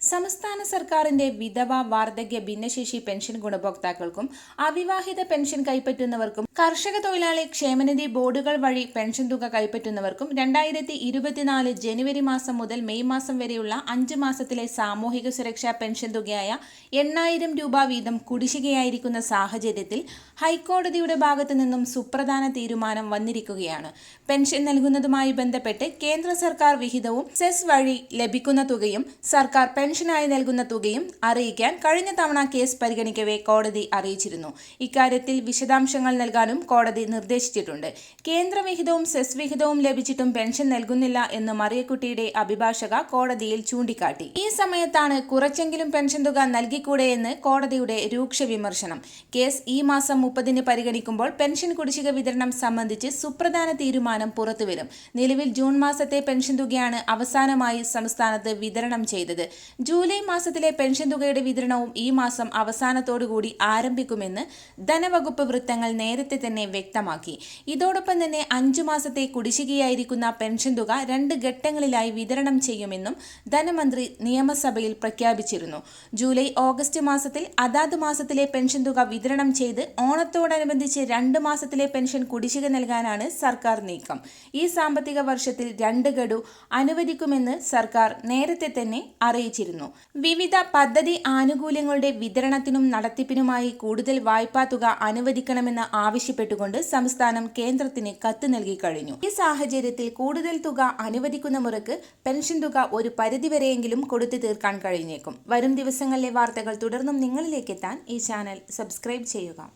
സംസ്ഥാന സർക്കാരിന്റെ വിധവ വാർദ്ധക്യ ഭിന്നശേഷി പെൻഷൻ ഗുണഭോക്താക്കൾക്കും അവിവാഹിത പെൻഷൻ കൈപ്പറ്റുന്നവർക്കും കർഷക തൊഴിലാളി ക്ഷേമനിധി ബോർഡുകൾ വഴി പെൻഷൻ തുക കൈപ്പറ്റുന്നവർക്കും രണ്ടായിരത്തി ഇരുപത്തിനാല് ജനുവരി മാസം മുതൽ മെയ് മാസം വരെയുള്ള അഞ്ച് മാസത്തിലെ സാമൂഹിക സുരക്ഷാ പെൻഷൻ തുകയായ എണ്ണായിരം രൂപ വീതം കുടിശ്ശികയായിരിക്കുന്ന സാഹചര്യത്തിൽ ഹൈക്കോടതിയുടെ ഭാഗത്തു നിന്നും സുപ്രധാന തീരുമാനം വന്നിരിക്കുകയാണ്. പെൻഷൻ നൽകുന്നതുമായി ബന്ധപ്പെട്ട് കേന്ദ്ര സർക്കാർ വിഹിതവും സെസ് വഴി ലഭിക്കുന്ന തുകയും സർക്കാർ പെൻഷനായി നൽകുന്ന തുകയും അറിയിക്കാൻ കഴിഞ്ഞ തവണ കേസ് പരിഗണിക്കവേ കോടതി അറിയിച്ചിരുന്നു. ഇക്കാര്യത്തിൽ വിശദാംശങ്ങൾ നൽകാനും കോടതി നിർദ്ദേശിച്ചിട്ടുണ്ട്. കേന്ദ്രവിഹിതവും സെസ് വിഹിതവും ലഭിച്ചിട്ടും പെൻഷൻ നൽകുന്നില്ല എന്ന് മറിയക്കുട്ടിയുടെ അഭിഭാഷക കോടതിയിൽ ചൂണ്ടിക്കാട്ടി. ഈ സമയത്താണ് കുറച്ചെങ്കിലും പെൻഷൻ തുക നൽകിക്കൂടെ എന്ന് കോടതിയുടെ രൂക്ഷ വിമർശനം. കേസ് ഈ മാസം മുപ്പതിന് പരിഗണിക്കുമ്പോൾ പെൻഷൻ കുടിശ്ശിക വിതരണം സംബന്ധിച്ച് സുപ്രധാന തീരുമാനം പുറത്തുവരും. നിലവിൽ ജൂൺ മാസത്തെ പെൻഷൻ തുകയാണ് അവസാനമായി സംസ്ഥാനത്ത് വിതരണം ചെയ്തത്. ജൂലൈ മാസത്തിലെ പെൻഷൻ തുകയുടെ വിതരണവും ഈ മാസം അവസാനത്തോടുകൂടി ആരംഭിക്കുമെന്ന് ധനവകുപ്പ് വൃത്തങ്ങൾ നേരത്തെ തന്നെ വ്യക്തമാക്കി. ഇതോടൊപ്പം തന്നെ അഞ്ചു മാസത്തെ കുടിശ്ശികയായിരിക്കുന്ന പെൻഷൻ തുക രണ്ട് ഘട്ടങ്ങളിലായി വിതരണം ചെയ്യുമെന്നും ധനമന്ത്രി നിയമസഭയിൽ പ്രഖ്യാപിച്ചിരുന്നു. ജൂലൈ ഓഗസ്റ്റ് മാസത്തിൽ അതാത് മാസത്തിലെ പെൻഷൻ തുക വിതരണം ചെയ്ത് ഓണത്തോടനുബന്ധിച്ച് രണ്ട് മാസത്തിലെ പെൻഷൻ കുടിശ്ശിക നൽകാനാണ് സർക്കാർ നീക്കം. ഈ സാമ്പത്തിക വർഷത്തിൽ രണ്ട് ഗഡു അനുവദിക്കുമെന്ന് സർക്കാർ നേരത്തെ തന്നെ അറിയിച്ചിരുന്നു വിവിധ പദ്ധതി ആനുകൂല്യങ്ങളുടെ വിതരണത്തിനും നടത്തിപ്പിനുമായി കൂടുതൽ വായ്പാ തുക അനുവദിക്കണമെന്ന് ആവശ്യപ്പെട്ടുകൊണ്ട് സംസ്ഥാനം കേന്ദ്രത്തിന് കത്ത് നൽകി കഴിഞ്ഞു. ഈ സാഹചര്യത്തിൽ കൂടുതൽ തുക അനുവദിക്കുന്ന മുറക്ക് പെൻഷൻ തുക ഒരു പരിധിവരെയെങ്കിലും കൊടുത്തു തീർക്കാൻ കഴിഞ്ഞേക്കും. വരും ദിവസങ്ങളിലെ വാർത്തകൾ തുടർന്നും നിങ്ങളിലേക്ക് എത്താൻ ഈ ചാനൽ സബ്സ്ക്രൈബ് ചെയ്യുക.